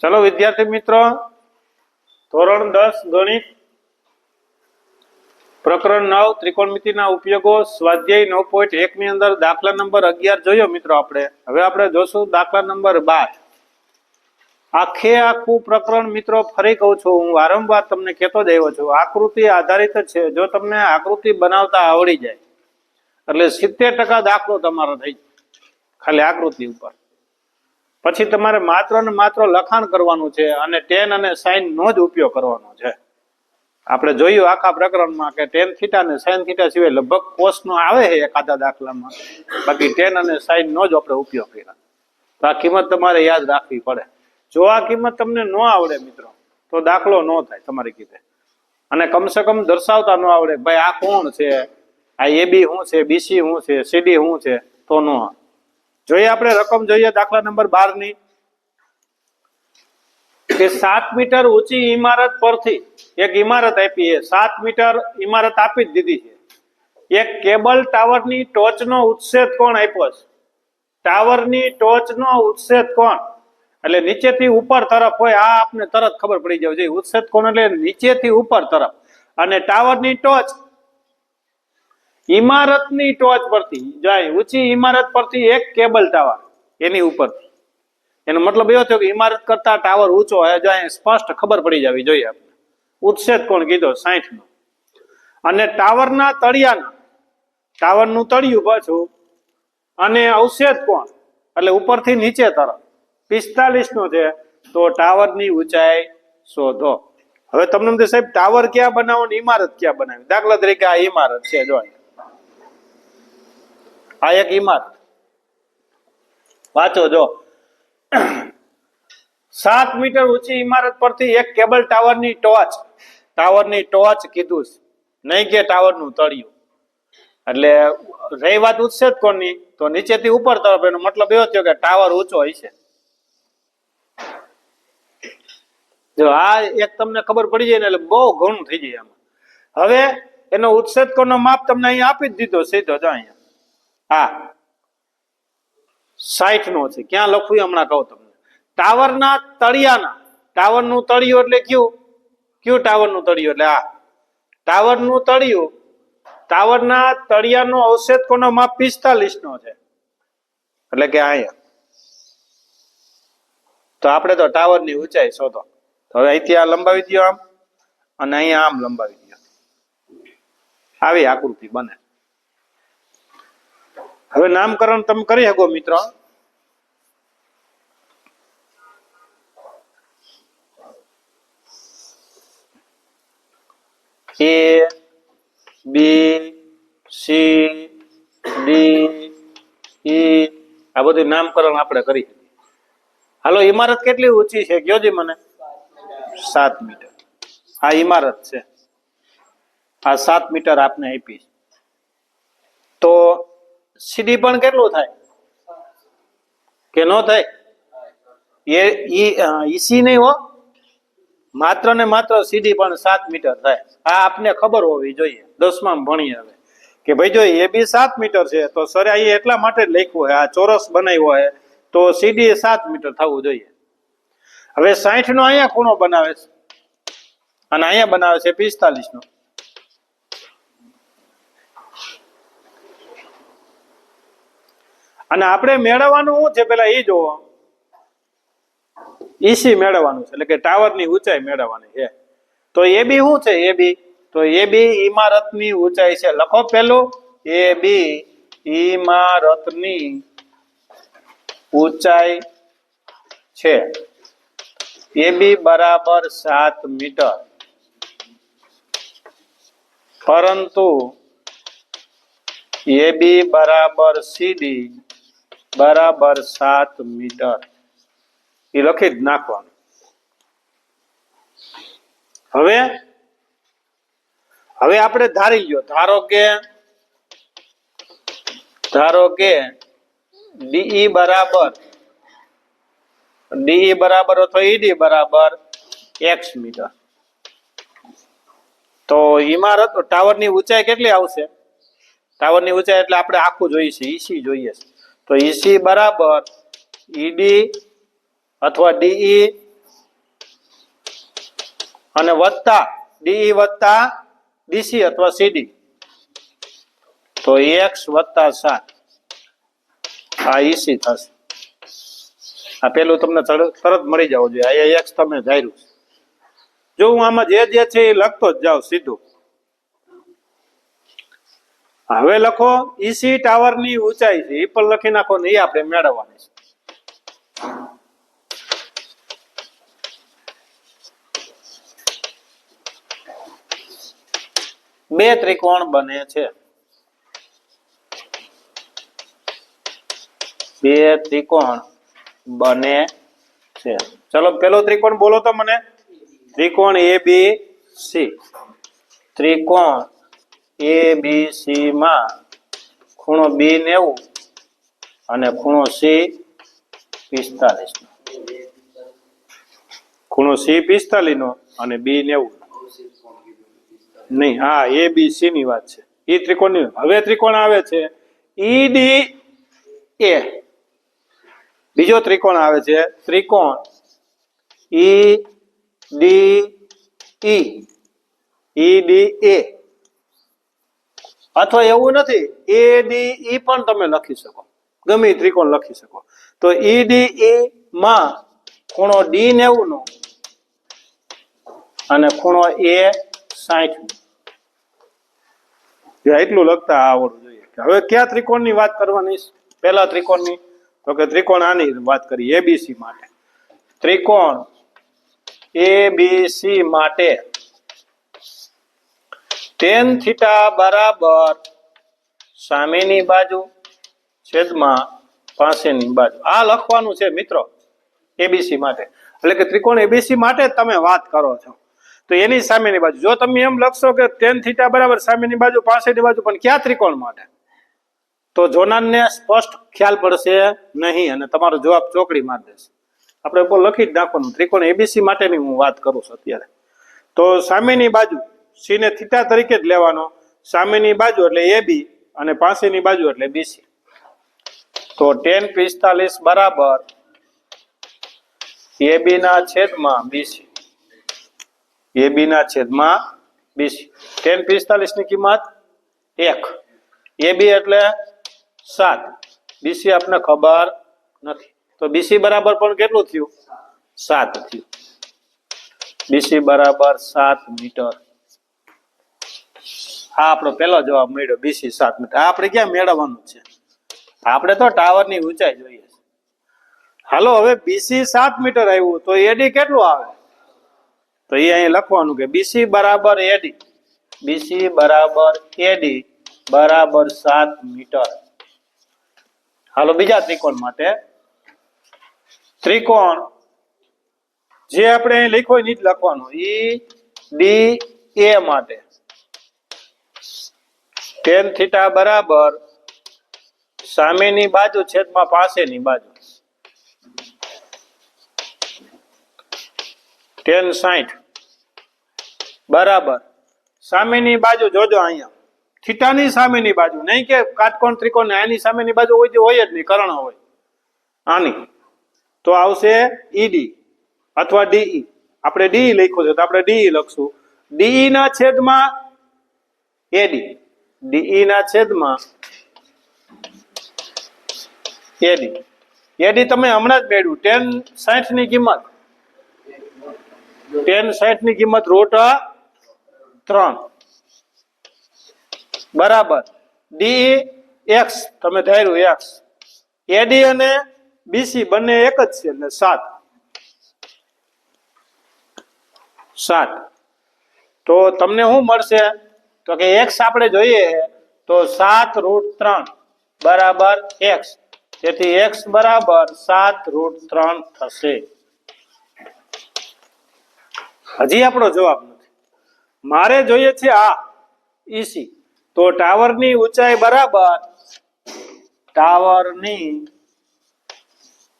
ચલો વિદ્યાર્થી મિત્રો, ધોરણ દસ ગણિત પ્રકરણ નવ, ત્રિકોણમિતિના ઉપયોગો, સ્વાધ્યાય નવ પોઈન્ટ એક ની અંદર દાખલા નંબર અગિયાર જોયો મિત્રો આપણે. હવે આપણે જોશું દાખલા નંબર બાર. આખે આખું પ્રકરણ મિત્રો ફરી કહું છું, હું વારંવાર તમને કહેતો જ આવ્યો છું, આકૃતિ આધારિત છે. જો તમને આકૃતિ બનાવતા આવડી જાય, એટલે સિત્તેર ટકા દાખલો તમારો થઈ જાય, ખાલી આકૃતિ ઉપર. પછી તમારે માત્ર ને માત્ર લખાણ કરવાનું છે અને ટેન અને સાઇન નો જ ઉપયોગ કરવાનો છે. આપણે જોયું આખા પ્રકરણમાં કે ટેન થીટા અને સાઇન થીટા સિવાય લગભગ કોષ નો આવે છે એકાદા દાખલામાં. બાકી ટેન અને સાઇન નો જ આપણે ઉપયોગ કર્યા. તો આ કિંમત તમારે યાદ રાખવી પડે. જો આ કિંમત તમને ન આવડે મિત્રો, તો દાખલો ન થાય તમારી કીધે. અને કમસે કમ દર્શાવતા ન આવડે ભાઈ આ કોણ છે? આ એ બી શું છે? બીસી શું છે? સીડી શું છે? તો ન. જોઈએ આપણે રકમ જોઈએ દાખલા નંબર બારની કે સાત મીટર ઊંચી ઇમારત પરથી એક ઇમારત આપી છે. સાત મીટર ઇમારત આપી જ દીધી છે. એક કેબલ ટાવરની ટોચનો ઉચ્છેદ કોણ આપ્યો છે? ટાવરની ટોચનો ઉચ્છેદ કોણ? એટલે નીચેથી ઉપર તરફ હોય, આ આપને તરત ખબર પડી જવું જોઈએ ઉચ્છેદ કોણ એટલે નીચેથી ઉપર તરફ. અને ટાવરની ટોચ ઇમારતની ટોચ પરથી જાય ઊંચી ઇમારત પરથી એક કેબલ ટાવર એની ઉપરથી. એનો મતલબ એવો થયો કે ઇમારત કરતા ટાવર ઊંચો હોય, જો અહીંયા સ્પષ્ટ ખબર પડી જવી જોઈએ આપણે. ઉચ્છેદ કોણ કીધો? સાઠ નો અને ટાવરના તળિયાના ટાવરનું તળિયું પાછું. અને અવશેદ કોણ? એટલે ઉપરથી નીચે તરફ. પિસ્તાલીસ નો છે, તો ટાવરની ઊંચાઈ શોધો. હવે તમને સાહેબ ટાવર ક્યાં બનાવો ને ઇમારત ક્યાં બનાવી દાખલા તરીકે આ ઇમારત છે, જો. આ એક ઇમારત વાંચો જો. સાત મીટર ઊંચી ઇમારત પરથી એક કેબલ ટાવરની ટોચ ટાવરની ટોચ કીધું છે. નહીં કે ટાવરનું તળિયું. એટલે રહી વાત ઉચ્છેદ કોની? તો નીચેથી ઉપર તરફ, એનો મતલબ એવો થયો કે ટાવર ઊંચો છે જો આ એક તમને ખબર પડી જાય ને, એટલે બહુ ઘણું થઈ જાય આમાં હવે એનો ઉત્સેદ કોનો માપ તમને અહીંયા આપી જ દીધો, સીધો જો અહીંયા. હા. સાઠ નો છે. ક્યાં લખવું હમણાં કહું તમને. ટાવરના તળિયાના. ટાવરનું તળિયું એટલે કયું? કયું ટાવરનું તળિયું એટલે? આ ટાવરનું તળિયું. ટાવરના તળિયાનો અવશેદ કોનો? માપ પિસ્તાલીસ નો છે. એટલે કે અહીંયા. તો આપણે તો ટાવરની ઊંચાઈ શોધો. હવે અહીંથી આ લંબાવી દો આમ. અને અહીંયા આમ લંબાવી દો આવી આકૃતિ બને. હવે નામકરણ તમે કરી શકો મિત્રો. એ, બી, સી, ડી ઈ આ બધું નામકરણ આપણે કરી હાલો ઇમારત કેટલી ઊંચી છે? કયો જી મને? સાત મીટર. આ ઇમારત છે. આ સાત મીટર આપને આપી તો સીડી પણ કેટલું થાય? કે નો થાય? એ ઈસી નહીં હો. માત્ર ને માત્ર સીડી પણ સાત મીટર થાય. આ આપને ખબર હોવી જોઈએ. દસમાં ભણીએ હવે. કે ભાઈ જો એ બી સાત મીટર છે, તો સર એ એટલા માટે લખ્યું હોય, આ ચોરસ બનાવ્યો હોય, તો સીડી સાત મીટર થવું જોઈએ. હવે સાઠ નો અહીંયા ખૂણો બનાવે છે. અને અહીંયા બનાવે છે પિસ્તાલીસ નો અને આપણે મેળવવાનું શું છે? પેલા એ જોવો. ઈસી મેળવવાનું છે. એટલે કે ટાવરની ઊંચાઈ મેળવવાની છે. તો એ બી શું છે? એ બી, તો એ બી ઇમારતની ઊંચાઈ છે. લખો પેલું. એ બી ઇમારતની ઊંચાઈ છે. એ બી બરાબર સાત મીટર. પરંતુ એ બી બરાબર સીડી બરાબર સાત મીટર. એ લખી જ નાખવાનું. હવે હવે આપણે ધારી લ્યો, ધારો કે ધારો કે ડીઈ બરાબર ડીઈ બરાબર અથવા ઈડી બરાબર એક્સ મીટર. તો ઇમારત ટાવરની ઊંચાઈ કેટલી આવશે? ટાવરની ઊંચાઈ એટલે આપણે આખું જોઈએ છે ઈસી જોઈએ છે. તો ઈસી બરાબર. ઈડી અથવા ડીઈ અને વત્તા ડીઈ વત્તા ડીસી અથવા સીડી તો એક્સ વત્તા સાત. આ ઈસી થશે. આ પેલું તમને તરત મળી જવું જોઈએ. આ એક્સ તમે ધાર્યું જો હું આમાં જે જે છે એ લખતો જ જાઉં સીધું. હવે લખો ઈસી ટાવરની ઊંચાઈ છે એ પણ લખી નાખો ને એ આપણે મેળવવાની છે. બે ત્રિકોણ બને છે. બે ત્રિકોણ બને છે. ચલો, પેલો ત્રિકોણ બોલો તો મને. ત્રિકોણ એ બી સી. ત્રિકોણ એ બી સી માં ખૂણો બી નેવું અને ખૂણો સી પિસ્તાલીસ. ખૂણો સી પિસ્તાલીસ નો અને બી નેવું. નહીં, હા એ બી સી ની વાત છે. એ ત્રિકોણ હવે ત્રિકોણ આવે છે. ઈ ડી એ બીજો ત્રિકોણ આવે છે. ત્રિકોણ E D E E D એ અથવા એવું નથી, એ ડી ઈ પણ તમે લખી શકો. ગમે એ ત્રિકોણ લખી શકો. તો ઈ ડી ઈ માં ખૂણો ડી નેવું નો અને ખૂણો એ સાઠ એટલું લખતા આવડવું જોઈએ. હવે કયા ત્રિકોણની વાત કરવાની પેલા ત્રિકોણની. તો કે ત્રિકોણ આની વાત કરી એબીસી માટે. ત્રિકોણ એબીસી માટે ટેન થીટા બરાબર સામેની બાજુ છેદમાં પાસેની બાજુ. આ લખવાનું છે મિત્રો એબીસી માટે. એટલે કે ત્રિકોણ એબીસી માટે તમે વાત કરો છો. તો એની સામેની બાજુ. જો તમે એમ લખશો કે ટેન થીટા બરાબર સામેની બાજુ, પાસેની બાજુ, પણ ક્યાં ત્રિકોણ માટે? તો જોનારને સ્પષ્ટ ખ્યાલ પડશે નહીં અને તમારો જવાબ ચોકડી મારી દેશે. આપણે લખી જ નાખવાનું. ત્રિકોણ એબીસી માટેની હું વાત કરું છું અત્યારે. તો સામેની બાજુ સી ને થીટા તરીકે જ લેવાનો. સામેની બાજુ એટલે એ બી અને પાસેની બાજુ એટલે બીસી તો ટેન પિસ્તાલીસ બરાબર. એ બી ના છેદમાં બીસી એ બી ના છેદમાં બીસી ટેન પિસ્તાલીસની કિંમત એક. એ બી એટલે સાત. બીસી આપને ખબર નથી. તો બીસી બરાબર પણ કેટલું થયું? સાત થયું. બીસી બરાબર સાત મીટર. આ આપણો પહેલો જવાબ મળ્યો બીસી સાત મીટર. આપણે ક્યાં મેળવવાનું છે? આપણે તો ટાવરની ઊંચાઈ જોઈએ છે. હાલો, હવે બીસી સાત મીટર આવ્યું, તો એડી કેટલું આવે? તો એ અહીં લખવાનું કે બીસી બરાબર એડી બીસી બરાબર એડી બરાબર સાત મીટર. હાલો, બીજા ત્રિકોણ માટે. ત્રિકોણ જે આપણે અહીં લખ્યો એ જ લખવાનું. ઈ ડી એ માટે. ટેન થીટા બરાબર સામેની બાજુ છેદમાં પાસેની બાજુ. ટેન સાઠ બરાબર. સામેની બાજુ જોજો અહીંયા. થીટાની સામેની બાજુ. નહીં કે કાટકોણ, ત્રિકોણ આની સામેની બાજુ હોય હોય જ નહીં, કર્ણ હોય. આની. તો આવશે ઈડી અથવા ડીઈ આપણે ડી લખ્યું છે, તો આપણે ડીઈ લખશું. ડીઈ ના છેદમાં એડી ડીઈ ના છેદમાં એડી એડી તમે હમણાં જ મેળવ્યું. ટેન સાઠની કિંમત. ટેન સાઠની કિંમત રોટ ત્રણ. બરાબર. ડી એક્સ તમે ધાર્યું એક્સ. એડી અને બીસી બંને એક જ છે એટલે સાત. સાત. તો તમને શું મળશે? તો કે એક્સ આપણે જોઈએ તો સાત રૂટ ત્રણ બરાબર એક્સ તેથી એક્સ બરાબર સાત રૂટ ત્રણ થશે. હજી આપણો જવાબ નથી. મારે જોઈએ છે આ ઈસી તો ટાવરની ઊંચાઈ બરાબર ટાવરની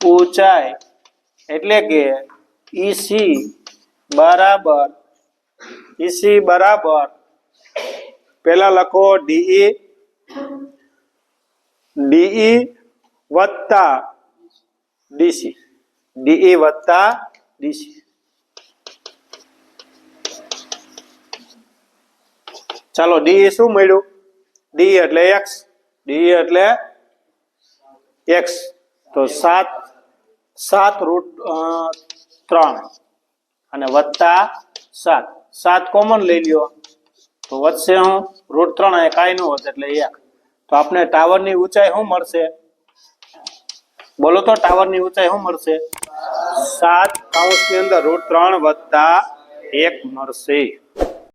ઊંચાઈ એટલે કે ઈસી બરાબર ઈસી બરાબર પેલા લખો ડીઈ ડીઈ વત્તા ડીસી. ડીઈ વત્તા ડીસી. ચાલો ડીઈ શું મળ્યું? ડી એટલે એક્સ. ડી એટલે એક્સ. તો સાત સાત રૂટ ત્રણ. અને વત્તા સાત. સાત કોમન લઈ લ્યો. તો વધશે હું. રૂટ ત્રણ એ કાંઈ નું એટલે એક તો આપણે ટાવરની ઊંચાઈ શું મળશે? બોલો તો ટાવરની ઊંચાઈ શું મળશે? સાત કાઉન્સની અંદર રૂટ ત્રણ વત્તા એક મળશે.